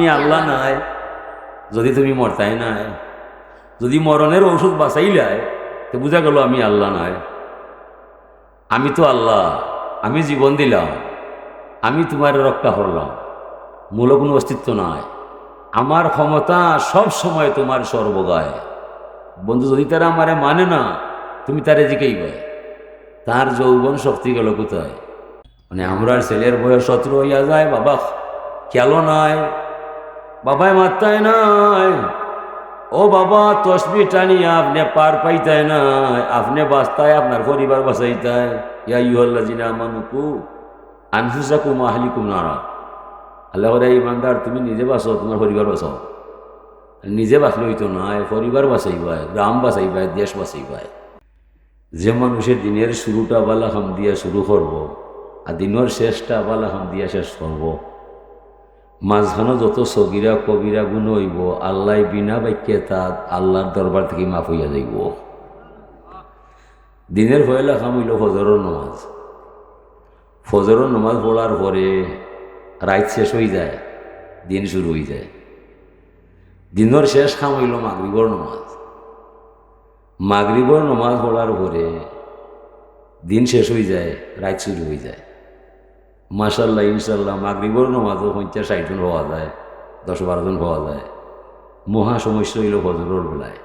তুমি আল্লাহ নাই, যদি তুমি মরতাই নাই, যদি মরণের ওষুধ বাঁচাইলাই, তো বোঝা গেল আমি আল্লাহ নাই। আমি তো আল্লাহ, আমি জীবন দিলাম, আমি তোমার রক্ষা করলাম মূল কোনো অস্তিত্ব নাই। আমার ক্ষমতা সব সময় তোমার সর্বগায়। বন্ধু, যদি তারা আমারে মানে না, তুমি তারে জিকেইবে তার যৌবন শক্তি গেল কোথায়? মানে আমরা ছেলের বয়স সতেরো হইয়া যায়, বাবা খেলো নাই বাবাই মাত্তায় নাই। ও বাবা, তসবি টানি আপনি পার পাইতায় নাই। আপনি বাঁচতায় আপনার পরিবার বাঁচাইতায় ইয়া ইহল্লা জিনা মানুকু নারা। আল্লাহ করে ইমানদার, তুমি নিজে বাঁচো, তোমার পরিবার বাঁচাও। নিজে বাঁচলে হইতো নয় পরিবার বাঁচাইবায় গ্রাম বাঁচাইবায় দেশ বাঁচাইবায় যে মানুষের দিনের শুরুটা বালা খাম দিয়া শুরু করব, আর দিনের শেষটা বালা খাম দিয়া শেষ করব। মাঝখানে যত সগিরা, কবিরা গুণ হইব, আল্লাহ বিনা বাক্যে তাত আল্লাহর দরবার থেকে মাফ হইয়া যাইব। দিনের পয়লা খাম হইল ফজরের নমাজ। ফজরের নমাজ পড়ার পরে রাত শেষ হয়ে যায়, দিন শুরু হয়ে যায়। দিনের শেষ খাম হইল মাগরিবর নমাজ। মাগরিবর নমাজ পড়ার পরে দিন শেষ হয়ে যায়, রাত শুরু হয়ে যায়। মাসাল্লাহ ইনশাল্লাহ মাগরিবর নমাজও পঞ্চাশ ষাটজন পাওয়া যায়, দশ বারোজন পাওয়া যায়। মহা সমস্যা হইল ফজরের বেলায়।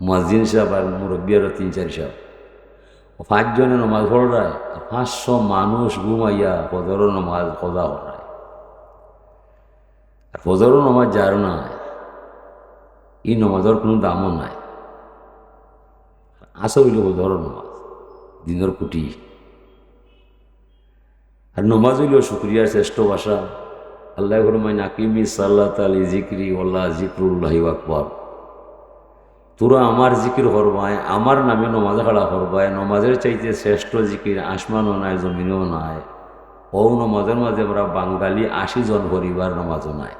মসজিদ সাহেব আর মুরব্বী আরও তিন চার সাহেব। পাঁচজনে নমাজ পড়ায় পাঁচশো মানুষ ঘুমাইয়া ফজরের নমাজ কজা করায় আর ফজরের নমাজ যার নাই, এই নমাজের কোনো দামও নাই। আসো হইল ফজরের নমাজ, দিনের কুটি। আর নমাজ হইল শুক্রিয়ার শ্রেষ্ঠ ভাষা। আল্লাহ ফরমাই নাকিমি সাল্লাহ তালি জিক্রি ওল্লাহ জিক্রুল্লাহ আকবর। তোরা আমার জিকির হরবায় আমার নামে নমাজ খাড়া হরবায় নমাজের চাইতে শ্রেষ্ঠ জিকির আসমানও নাই, জমিনও নাই। ও নমাজের মাঝে আমরা বাঙালি আশি জন পরিবার নমাজও নাই।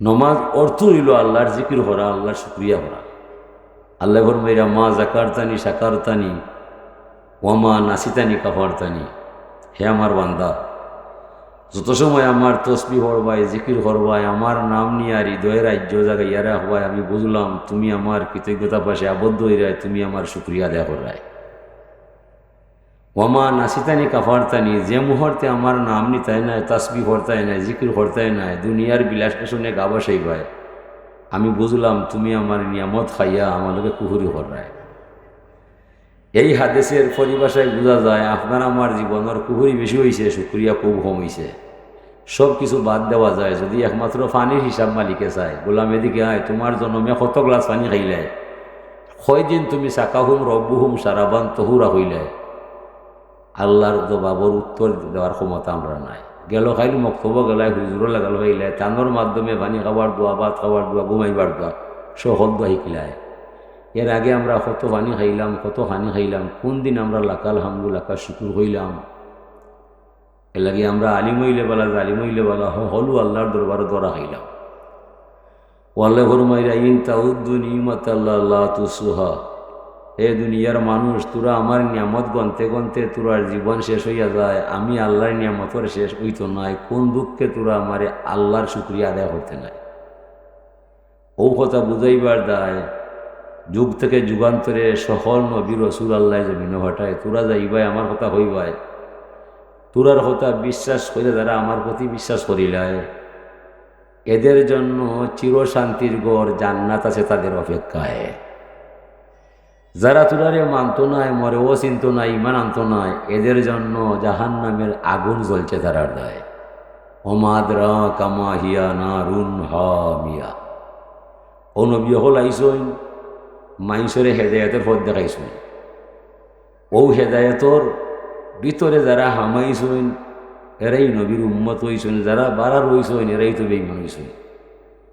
নমাজ অর্থ হইল আল্লাহর জিকির হরা আল্লাহর শুক্রিয়া হরা আল্লাহ ফরমাইরা মা জাকারতানি সাকারতানি ওয়ামা নাসিতানি কাফারতানি হে আমার বান্দা, যত সময় আমার তসবি হরবায়, জিকির হরবায়, আমার নাম নিয়ে আর হৃদয়ের রাজ্য জায়গায় ইয়ারা হওয়ায় আমি বুঝলাম তুমি আমার কৃতজ্ঞতা পাশে আবদ্ধ হয়ে রায়, তুমি আমার শুক্রিয়া দেয়া করায় ওয়ামা নাসিতানি কাফারতানি যে মুহূর্তে আমার নাম নিতাই নাই তসবি হরতাই নাই, জিকির হরতাই নাই, দুনিয়ার বিলাস পেছনে গা বসাই পায় আমি বুঝলাম তুমি আমার নিয়ামত খাইয়া আমাদেরকে কুহুরি হরায়। এই হাদেশের পরিভাষায় বোঝা যায়, আপনার আমার জীবনের কুহুরি বেশি হয়েছে শুক্রিয়া খুব কম হয়েছে সব কিছু বাদ দেওয়া যায়, যদি একমাত্র পানির হিসাব মালিকে চায়। গোলাম এদিকে আয়, তোমার জন্মে কত গ্লাস পানি খাইলে? দিন তুমি সাকাহুম রব্বুহুম, সারাবান, তহুরা হইলে? আল্লাহর জবাবর উত্তর দেওয়ার ক্ষমতা আমরা নাই। গেল খাইল মক্তব গেলাই হুজুরও লাগাল হইলে তানোর মাধ্যমে পানি খাবার দোয়া ভাত খাবার দোয়া ঘুমাইবার দোয়া সহজ দোয়া শিখিলায় এর আগে আমরা কত হানি খাইলাম, কত হানি খাইলাম, কোন দিন আমরা লাকাল হামদু লাকা শুকুর হইলাম? এর লাগে আমরা আলিম হইলে বলা আলিম হইলে বলা হলু আল্লাহর দরবারে দরা খাইলাম। ওয়াল্লাহ ফরমাইরা, ইন তাউদ্দু নিমত আল্লাহ তুসুহা। হে দুনিয়ার মানুষ, তোরা আমার নিয়ামত গনতে গনতে তোরার জীবন শেষ হইয়া যায়, আমি আল্লাহর নিয়ামতর শেষ হইতো নাই, কোন দুঃখে তোরা আমারে আল্লাহর শুক্রিয়া আদায় করতে নাই? ও কথা বুঝাইবার দায় যুগ থেকে যুগান্তরে সফল নবী রসুল আল্লাহ জমিন ঘটায় তোরা যাইবাই আমার কথা হইবাই তোরার কথা বিশ্বাস করে যারা আমার প্রতি বিশ্বাস করিলায় এদের জন্য চিরশান্তির গড় জান্নাত আছে তাদের অপেক্ষায়। যারা তোরারে মানত নাই মরে ও চিন্ত নাই ইমান আনত নাই, এদের জন্য জাহান নামের আগুন জ্বলছে তারার দায়। অমাদরা কামা হিয়া না রুন হা মিয়া ও হল আইসইন মাইসরে হেদায়তের পথ দেখাইছুন। ও হেদায়তর ভিতরে যারা হামাইছুন এরাই নবীর উম্মত হইছুন যারা বাড়ার হইছুন এরাই তো বেইমান হইছুন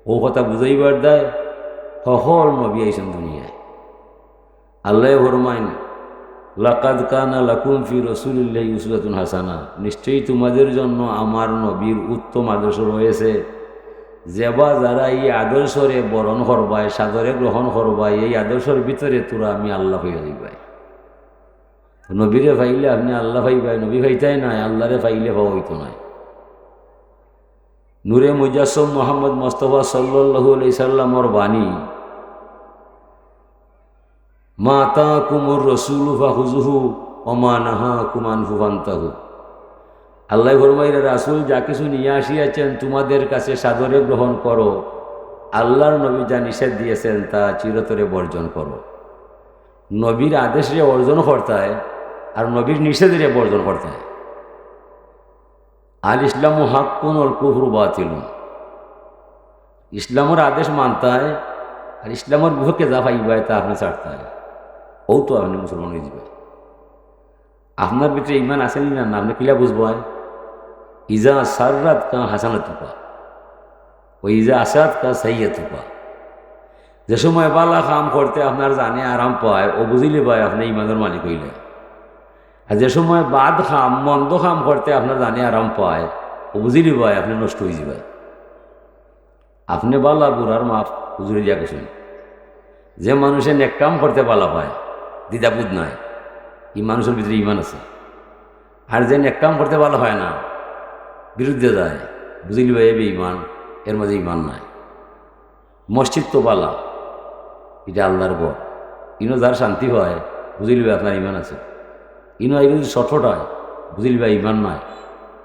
ও কথা বুঝাইবার দেয় সকল নবী আইসুন দুনিয়ায়। আল্লাহ ফরমাইন, লাকাদ কানা লাকুম ফি রসুলিল্লাহ ইউসুলাতুন হাসানা। নিশ্চয়ই তোমাদের জন্য আমার নবীর উত্তম আদর্শ রয়েছে। যেবা যারা এই আদর্শরে বরণ করবায়, সাদরে গ্রহণ করবায়, এই আদর্শের ভিতরে তোরা আমি আল্লাহ হইয়া দিবাই নবীরে ফাইলে আপনি আল্লাহ ফাইবাই নবী ফাইতাই নাই, আল্লাহরে ফাইলে পাওয়া হইতো নাই। নূরে মুজাসম মোহাম্মদ মোস্তফা সাল্লু আলি সাল্লামর বাণী মা তা কুমুর রসুল ফাহুজুহু অমা নাহা কুমান ফুফান্তাহু আল্লাহ ফরমাইরা রাসুল, যা কিছু নিয়ে আসিয়াছেন, তোমাদের কাছে সাদরে গ্রহণ করো। আল্লাহর নবী যা নিষেধ দিয়েছেন, তা চিরতরে বর্জন করো। নবীর আদেশে অর্জন করতায়, আর নবীর নিষেধে বর্জন করতায়। আল ইসলাম হাক্কুন অল কুফরু বাতিল ইসলামের আদেশ মানতায়, আর ইসলামের বিপক্ষে যা পাইবায়, তা আপনি ছাড়তায়। ও তো আপনি মুসলমান হয়ে যাবে আপনার ভিতরে ইমান আসেনি না? আপনি কিলা বুঝব ইজা সাররাত কা হাসানা তুপা ও ইজা আসাদ কা সাইয়া তুপা যে সময় বালা কাম করতে আপনার জানে আরাম পায়, ও বুঝিলে পায় আপনি ইমানের মালিক হইলে। আর যে সময় বাদ খাম, মন্দ খাম করতে আপনার জানে আরাম পায়, ও বুঝিলি পায় আপনি নষ্ট হয়ে যাবে আপনি বালা বুড়ার মাফ হুজুরে দিয়া গেছেন যে মানুষে নেক কাম করতে বালা পায়, দ্বিধাবোধ নাই, এই মানুষের ভিতরে ইমান আছে। আর যে নেক কাম করতে ভালো হয় না বিরুদ্ধে যায় বুঝিলি ভাই এবে ইমান এর মাঝে ইমান নাই। মসজিদ তো বালা, এটা আল্লাহর গড় ইনো যার শান্তি হয়, বুঝিলি ভাই, আপনার ইমান আছে। ইনো আই যদি ছটফট হয়, বুঝিলি ভাই ইমান নাই।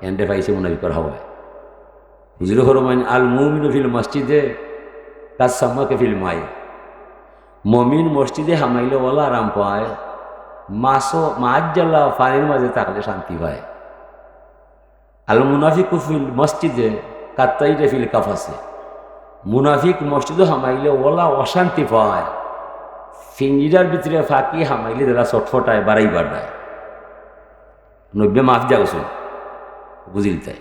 এন্ডে পাইছে মনে বিপর হওয়ায়। বুঝলি হরো মাইন আল মুমিনু ফিল মসজিদে কাজ সাম্মাকে ফিল মাই মমিন মসজিদে হামাইলে বলা আরাম পায়। মাছও মাছ জ্বালা পানির মাঝে থাকলে শান্তি পায় আল মুনাফিক ফিল মসজিদে কাত্তাইটে ফিল কাফাসে। মুনাফিক মসজিদে হামাইলে ওলা অশান্তি পায়। ফিঞ্জিরার ভিতরে ফাঁকি হামাইলে তারা ছটফটায়, বাড়াই বাড়ায়। নব্বে মাফ যাওছো বুঝিল তাই।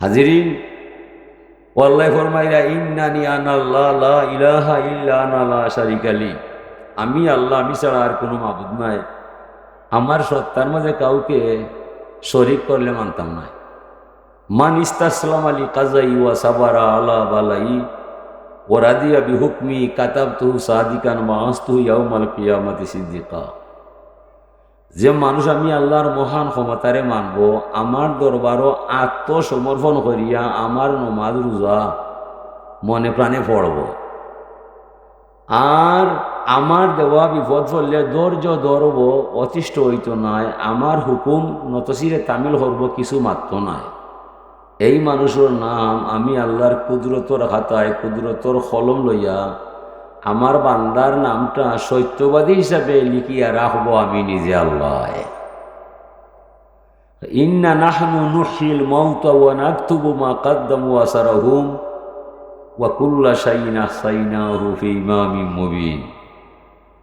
হাজিরিন, ওয়াল্লাহ ফরমাইরা, ইন্নানি আনাল্লাহ, লা ইলাহা ইল্লা আনা, লা শারিকা আমি আল্লাহ, আমি ছাড়া আর কোনো মাবুদ নাই। আমার সত্তার মাঝে কাউকে শরিক করলে মানতাম না। মান ইস্তাসলাম আলী কাজাই ওয়া সাবারা আলা বালাই ওরাদিয়া বিহুকমি কাতাব তুহু সাদিকান মাহাস্তু ইয়াউমাল কিয়ামাতি সিদ্দিকা। যে মানুষ আমি আল্লাহর মহান ক্ষমতারে মানব, আমার দরবারও আত্মসমর্পণ করিয়া আমার নমাজ রোজা মনে প্রাণে পড়ব। আর আমার দেওয়া বিপদ পড়লে ধৈর্য ধরব, অতিষ্ঠ হইত নাই। আমার হুকুম নতশিরে তামিল হরব কিছু মাত্র নাই। এই মানুষের নাম আমি আল্লাহর কুদরতর খাতায় কুদরতর কলম লইয়া আমার বান্দার নামটা সত্যবাদী হিসাবে লিখিয়া রাখব আমি নিজে আল্লাহ ইন্না নাহনু নুহিল মাউতা ওয়া মা কাদ্দামু আসারাহুম।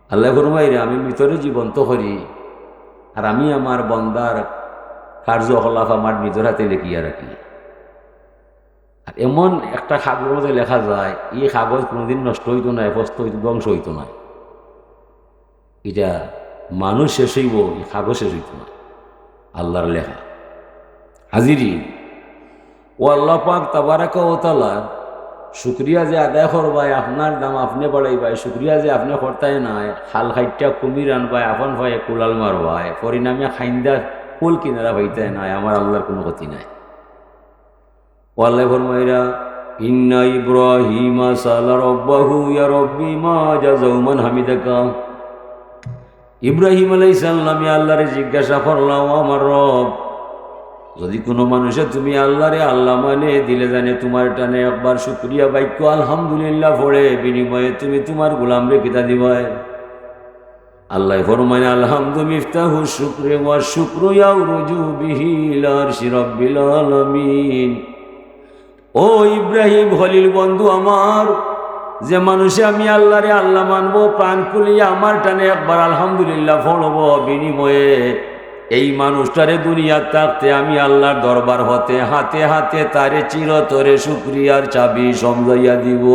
আল্লাহ ফরমাইরে আমি ভিতরে জীবন্ত করি আর আমি আমার বন্দার কার্যকলাপ আমার নিজের হাতে লিখিয়া রাখি। আর এমন একটা কাগজের লেখা যায়, এই কাগজ কোনোদিন নষ্ট হইতো না ফস্ত হইতো, ধ্বংস হইতো না। এটা মানুষ শেষ হইব, এই কাগজ শেষ হইতো না। আল্লাহর লেখা। হাজিরি ও আল্লাহ পাক তাবারাকা ও তালা শুক্রিয়া যে আদায় করবাই, আপনার দাম আপনি বাড়াইবাই, শুক্রিয়া যে আপনি করতাই নাই খাল খাইটা কুমির আনবাই, আপন ভাই কুলাল মারবাই, পরিণামে খাইন্দা কুল কিনারা ভাইতাই নাই, আমার আল্লাহর কোনো ক্ষতি নাই। ওয়াল্লাহ ফরমাইরা, ইন্না ইব্রাহিমা সালা রব্বাহু, ইয়া রব্বি মা জাযাউমান হামিদাকা। ইব্রাহিম আলাইহিস সালাম আল্লাহরে জিজ্ঞাসা করলাম, আমার রব যদি কোনো মানুষে তুমি আল্লাহরে আল্লাহ মানে দিলে জানে তোমার টানে একবার শুক্রিয়া বাক্য আলহামদুলিল্লাহ পড়ে, বিনিময়ে তুমি তোমার গোলাম রেখিতা দিবাই আল্লাহ ফরমানে আলহামদু মিফতাহু শুক্রে ওয়া শুক্র ইয়াউ রুজু বিহি লারশি রাব্বিল আলামিন। ও ইব্রাহিম হলিল বন্ধু আমার, যে মানুষে আমি আল্লাহরে আল্লাহ মানবো, প্রাণ খুলিয়া আমার টানে একবার আলহামদুলিল্লাহ ফলব বিনিময়ে এই মানুষটারে দুনিয়ার থাকতে আমি আল্লাহর দরবার হতে, হাতে হাতে তারে চিরতরে শুক্রিয়ার চাবি সমজাইয়া দিব।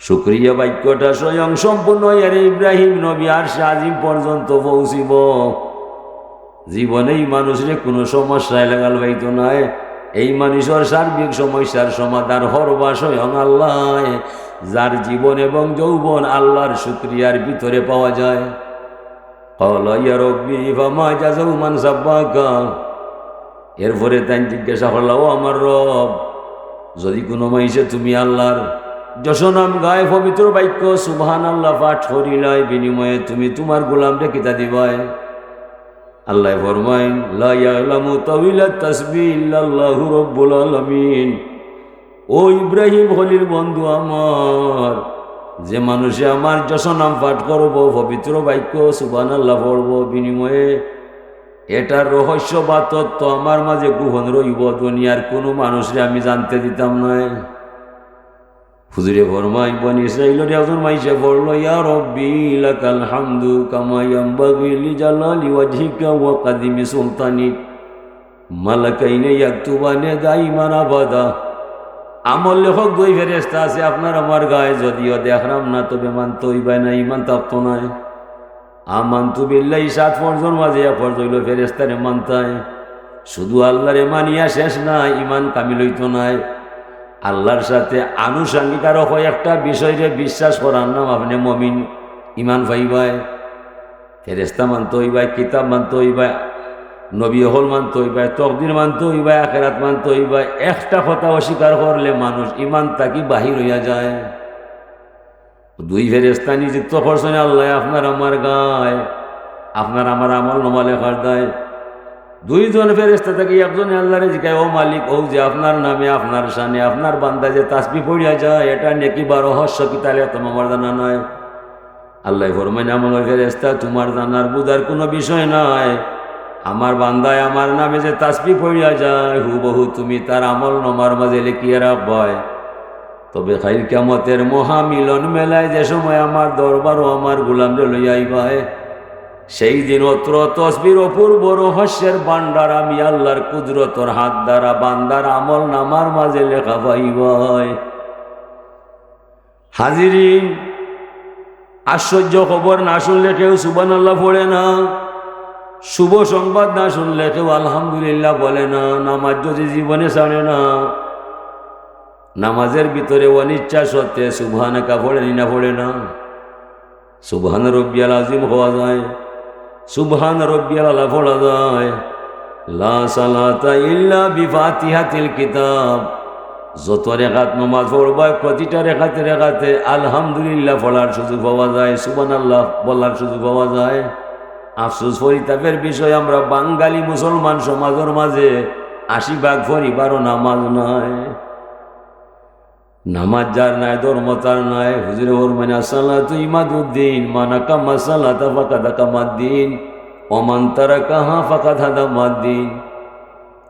শুক্রিয়া বাক্যটা স্বয়ং সম্পূর্ণ এর ইব্রাহিম নবী আর আজিম পর্যন্ত পৌঁছিব। জীবনেই মানুষরে কোনো সমস্যায় লাগাল পাইতো নয় এই মানুষের সার্বিক সমস্যার সমাধান হরবা স্বয়ং আল্লাহ। যার জীবন এবং যৌবন আল্লাহর শুক্রিয়ার ভিতরে পাওয়া যায়। ইয়া রব্বি ফামা জাজাউ মান সাব্বাকা এরপরে তাই জিজ্ঞাসা হলাও আমার রব, যদি কোনো মাইসে তুমি আল্লাহর যশনাম গায়ে পবিত্র বাক্য সুবহান আল্লাহ পাঠ করিলাই, বিনিময়ে তুমি তোমার গোলামরে কিতা দিবায়। আল্লাহ ফরমাইন লাইলামু তাবিলা তাসবি ইল্লাল্লাহু রব্বুল আলামিন। ও ইব্রাহিম হলির বন্ধু আমার যে মানুষে আমার যশ নাম পাঠ করব, পবিত্র বাক্য সুবান আল্লাহ পড়ব, বিনিময়ে এটার রহস্য বা তত্ত্ব আমার মাঝে গোপন রইব, দুনিয়ার কোনো মানুষরে আমি জানতে দিতাম না। হুজুরে ফরমাই বনি ইসরাইলের একজন মাইসে পড়ল, ইয়া রব্বি, লাকাল হামদু কামা ইয়ামবাগি লিজালালি ওয়াজহিকা ওয়া কাদিমি সুলতানিক মালাকাইনে ইয়াকতুবানে দাইমান আবাদা। আমল লেখক দুই ফেরেস্তা আছে, আপনার আমার গায়ে যদিও দেখলাম না, তবে মানতে হইবাই না ইমান তাপ্ত নাই। আমান তু বিল্লাই সাত ফরজন মাঝে ফরজইল ফেরেস্তারে মানতায়। শুধু আল্লাহরে মানিয়া শেষ না ইমান কামিল হইত নাই। আল্লাহর সাথে আনুষঙ্গিক আরও কয়েকটা বিষয়ে বিশ্বাস করার নাম আপনি মমিন ইমান পাইবাই ফেরেস্তা মানতে হইবাই কিতাব মানতে হইবাই নবী হল মানতে হইবাই, তকদির মানতে হইবাই, আখেরাত মানতে হইবাই, একটা কথা অস্বীকার করলে মানুষ ইমান তাকি বাহির হইয়া যায়। দুই ফেরেস্তা নিযুক্ত করছেন আল্লাহ আপনার আমার গায়, আপনার আমার আমল নমা লেখার দেয়। দুইজন ফেরেস্তা থেকে, একজনে আল্লাহরে জিজ্ঞায় ও মালিক, ও যে আপনার নামে, আপনার সানে আপনার বান্দা যে তাসবি পড়িয়া যায়, এটা নেকি বা রহস্য কি তাহলে তোমার জানা নয় আল্লাহ ফরমাইন, আমার ফেরেস্তা তোমার জানার বুধার কোনো বিষয় নয় আমার বান্দায় আমার নামে যে তাসবি পড়িয়া যায়, হুবহু তুমি তার আমল নমার মাঝে লিখিয়ে রাখবায় তবে খাইল কেমতের মহামিলন মেলায় যে সময় আমার দরবারও আমার গুলামরে লইয়াইবায় সেই দিন অত্র তসবির অপূর্ব রহস্যের বান্ডার আমি আল্লাহর কুদরতর হাত দ্বারা বান্দার আমল নামার মাঝে লেখা পাইবায় হাজিরিন, আশ্চর্য খবর না শুনলে কেউ সুবান আল্লাহ পড়ে না। শুভ সংবাদ না শুনলে কেউ আলহামদুলিল্লাহ বলে না, নামাজ যদি জীবনে ছাড়ে না। নামাজের ভিতরে অনিচ্ছা সত্ত্বে সুবহানাকা পড়ে না পড়ে না? সুবহান রব্বিয়াল আজিম হওয়া যায়, সুবহান রব্বিয়াল আলা পড়া যায়। লা সালাতা ইল্লা কিতাব। যত রেখাত নমাজ পড়বায় প্রতিটা রেখাতে রেখাতে আলহামদুলিল্লাহ পড়ার সুযোগ পাওয়া যায় সুবান আল্লাহ বলার সুযোগ পাওয়া যায়। আফসোস পরিতাপের বিষয়, আমরা বাঙালি মুসলমান সমাজের মাঝে আশি ভাগ পরিবারও নামাজ নয়। নামাজ যার নাই, ধর্ম তার নাই। হুজুরে ওর মানে সালাতু ইমাদুদ্দিন, মানাকা মাসালাতা ফাকাদা কামাদ্দিন অমান তারা কাহা ফাকাদ হাদা মাদ্দিন।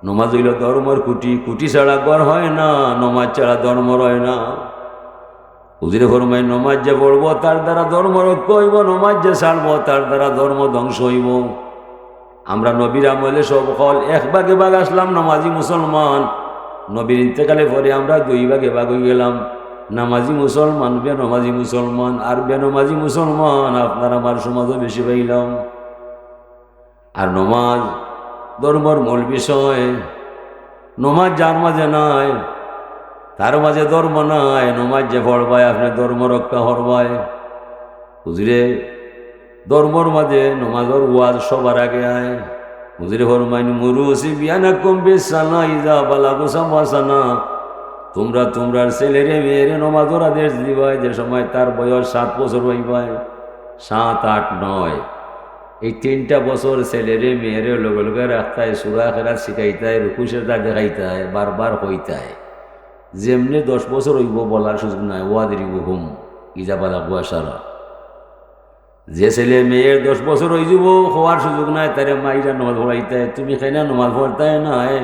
নমাজ হইল ধর্মর কুটি কুটি ছাড়া গড় হয় না, নমাজ ছাড়া ধর্ম রয় না। হুজুরে ফরমাই নমাজ যে পড়ব তার দ্বারা ধর্ম রক্ষ হইব, নমাজ যে ছাড়ব তার দ্বারা ধর্ম ধ্বংস হইব। আমরা নবীর আমলে সব হল এক ভাগে ভাগ আসলাম, নামাজি মুসলমান। নবীর ইন্তেকালে পরে আমরা দুই ভাগে ভাগ হয়ে গেলাম। নামাজি মুসলমান বেনমাজি মুসলমান, আর বেনমাজি মুসলমান আপনার আমার সমাজও বেশি পাইলাম। আর নমাজ ধর্মর মূল বিষয়, নমাজ যার মাঝে নাই তার মাঝে ধর্ম নাই, নমাজ যে পড়বায়, আপনি ধর্ম রক্ষা হরবায় বুঝলে ধর্মর মাঝে নমাজর ওয়াজ সবার আগে আয়। হুজুরে ফরমাইন, মুরুসি বিয়ানা কম বেসানা ইজা বালাগো সামাসানা। তোমরা তোমরার ছেলেরে মেয়েরে নমাজর আদেশ দিবাই যে সময় তার বয়স সাত বছর হইবায়। সাত, আট, নয়। এই তিনটা বছর ছেলেরে মেয়েরে লগে লগে রাখতায়, সুরা খেলা শিখাইতায় রুকুশেরটা দেখাইতায়, বারবার হইতায় যেমনি দশ বছর হইব বলার সুযোগ নাই ওয়াদিরিব হুম ইজা বালাগো আসারা যে ছেলে মেয়ের দশ বছর হয়ে যাব, হওয়ার সুযোগ নাই, তারে মাইরা নমাজ পড়াইতে, তুমি খাইনা নমাজ পড়তাই নাই।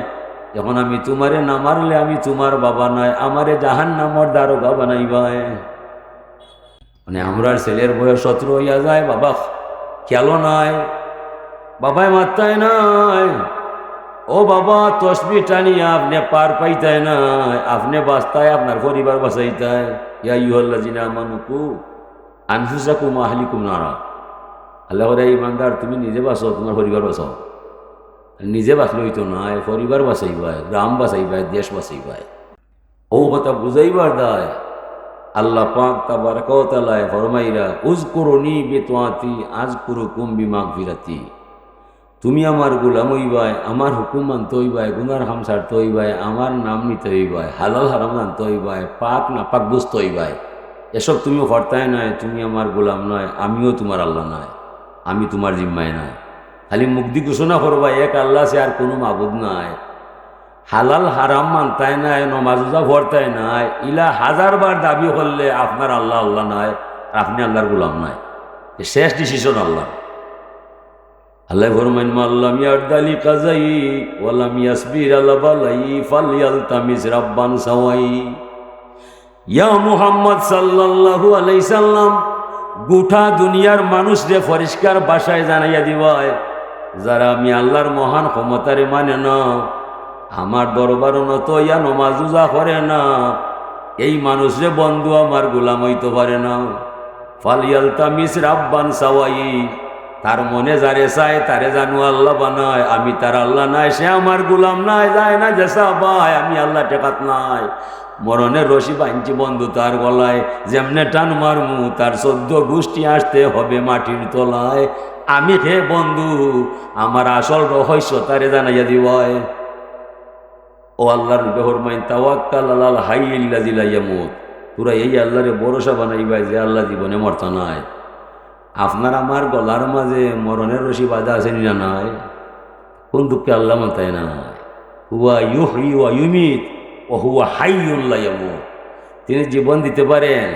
এখন আমি তোমারে না মারলে আমি তোমার বাবা নাই, আমারে জাহান নামর দারোগা বানাইবাই। মানে আমরার ছেলের বয়স সতেরো হইয়া যায়, বাবা খেয়ালও নাই, বাবাই মারতাই নাই। ও বাবা, তসবি টানিয়া আপনি পার পাইতায় না, আপনি বাঁচতায় আপনার পরিবার বাঁচাইতায়। ইয়া ইহল্লা জিনা মানুকু আনফুসাকুম আহলিকুম নারা। আল্লাহ করে ইমানদার, তুমি নিজে বাঁচো তোমার পরিবার বাঁচাও। নিজে বাঁচলে হইতো না পরিবার বাঁচাইবাই গ্রাম বাঁচাইবাই দেশ বাঁচাইবাই ও কথা বুঝাইবার দায়। আল্লাহ পাক তাবার কতালায় ফরমাইরা উজ করো নি বেতোয়াতি আজ করো কুম্বি মাগ ফিরাতি তুমি আমার গোলাম হইবাই, আমার হুকুম মানতে হইবাই গুনার হাম ছাড়তে হইবাই আমার নাম নিতে হইবাই, হালাল হারাম জানতে হইবাই পাক না পাক বুঝতে হইবাই এসব তুমি হরতায় নয়, তুমি আমার গোলাম নয়, আমিও তোমার আল্লাহ নয়, আমি তোমার জিম্মায় নয়। খালি মুক্তি ঘোষণা করবা এক আল্লাহ সে আর কোনো মাবুদ নাই। হালাল হারাম মানতায় নাই নমাজুজা ভরতায় নাই, ইলা হাজারবার দাবি করলে আপনার আল্লাহ আল্লাহ নয় আপনি আল্লাহর গোলাম নয় শেষ ডিসিশন আল্লাহ আল্লাহ ফরমাইন মাল্লাম ইয়ারদালি কাজাই ওয়ালাম ইয়াসবির আল্লাহ বালাই ফালিয়াল তামিজ রাব্বান সাওয়াই। ইয়া মুহাম্মদ সাল্লাল্লাহু আলাইহি সাল্লাম, গোটা দুনিয়ার মানুষরে পরিষ্কার ভাষায় জানাইয়া দিবায়, যারা আমি আল্লাহর মহান ক্ষমতারে মানে না, আমার দরবার নত ইয়া নমাজুজা করে না, এই মানুষরে বন্ধু আমার গোলাম হইতে পারে না। ফালিয়াল তামিস রাব্বান সাওয়াই। তার মনে যারে চায় তারে জানু আল্লাহ বানায়, আমি তার আল্লাহ নাই, সে আমার গুলাম নাই, যায় না জেসা ভাই, আমি আল্লাহ টেকাত নাই। মরণের রশি বাঞ্চি বন্ধু তার গলায়, যেমনে টান মারমু, তার সদ্য গোষ্ঠী আসতে হবে মাটির তলায়। আমি হে বন্ধু, আমার আসল রহস্য তারে জানাইয়া দিবায় ও আল্লাহর বেহর মাইন তাওয়াক্কাল আলাল হাই ইল্লাজিলা ইয়ামুত। তোরা এই আল্লাহরে ভরসা বানাইবাই যে আল্লাহ জীবনে মর্তা নাই। আপনার আমার গলার মাঝে মরণের রশি বাধা আছে না নাই? কোন দুঃখে আল্লাহ মানতায় না হুয়া ইউহি ওয়া ইউমিত ও হুয়া হাইউল্লাহ ইয়ামুত। তিনি জীবন দিতে পারেন,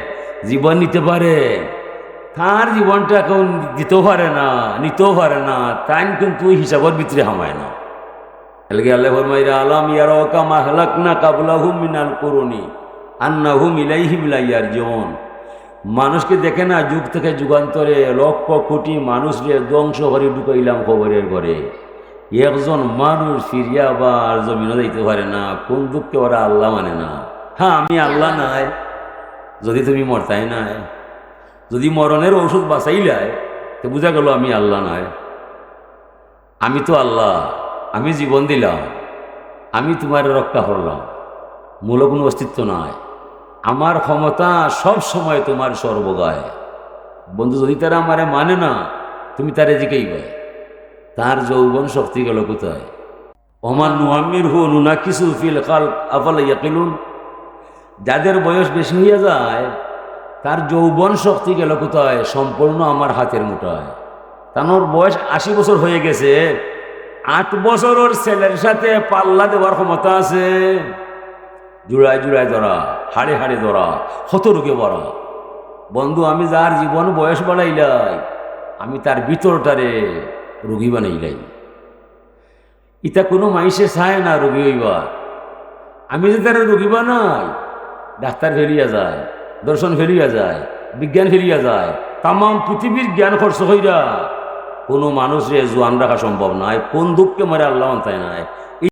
জীবন নিতে পারেন। তার জীবনটা কেউ দিতেও পারে না, নিতেও পারে না। তাই কিন্তু হিসাবের ভিতরে হামায় না। এলগে আল্লাহ ফরমাইরা আলাম ইয়ারা কামা হালাকনা কাবলাহুম মিনাল করুনি আন্নাহুম ইলাইহিম লাইয়ারজিউন মানুষকে দেখে না, যুগ থেকে যুগান্তরে লক্ষ কোটি মানুষরে ধ্বংস করে ঢুকাইলাম খবরের ঘরে। একজন মানুষ ফিরিয়া আবার জমিনও যাইতে পারে না, কোন দুঃখকে ওরা আল্লাহ মানে না। হ্যাঁ আমি আল্লাহ নাই, যদি তুমি মরতাই নাই, যদি মরণের ঔষধ বাঁচাইলাই, তো বোঝা গেল আমি আল্লাহ নাই। আমি তো আল্লাহ, আমি জীবন দিলাম, আমি তোমার রক্ষা করলাম মূল কোনো অস্তিত্ব নাই। আমার ক্ষমতা সব সময় তোমার সর্বগায় বন্ধু, যদি তারা আমারে মানে না, তুমি তারে জিকেইবে তার যৌবন শক্তি গেল কোথায়? ওমান নুয়ামির হু নুনা কিছু ফিল কাল আফালা ইয়াকিলুন? যাদের বয়স বেশি হইয়া যায়, তার যৌবন শক্তি গেল কোথায়? সম্পূর্ণ আমার হাতের মুঠায়। তানোর বয়স আশি বছর হয়ে গেছে, আট বছর ওর ছেলের সাথে পাল্লা দেওয়ার ক্ষমতা আছে। জুড়ায় জুড়ায় ধরা, হাড়ে হাড়ে ধরা, হত রোগে বড়া বন্ধু, আমি যার জীবন বয়স বাড়াইলাই আমি তার ভিতরটারে রোগী বানাইলাই। ইটা কোনো মাইসে চায় না রোগী হইবার। আমি যে তারা রোগী বানাই, ডাক্তার ফেলিয়া যায়, দর্শন ফেলিয়া যায়, বিজ্ঞান ফেলিয়া যায় তাম পৃথিবীর জ্ঞান খরচ হইরা কোনো মানুষের জোয়ান রাখা সম্ভব নয় কোন দুঃখকে মারে আল্লাহ তাই নাই।